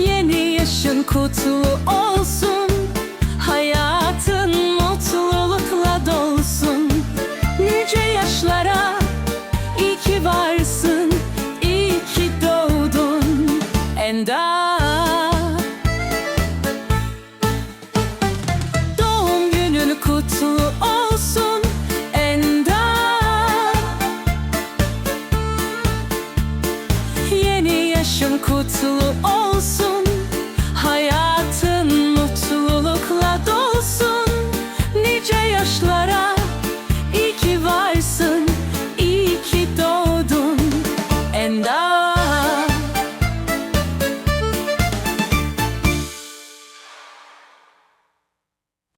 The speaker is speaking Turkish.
Yeni yaşın kutlu olsun. Hayatın mutlulukla dolsun. Nice yaşlara iyi ki varsın iyi ki doğdun. And Kışın kutlu olsun Hayatın mutlulukla dolsun. Nice yaşlara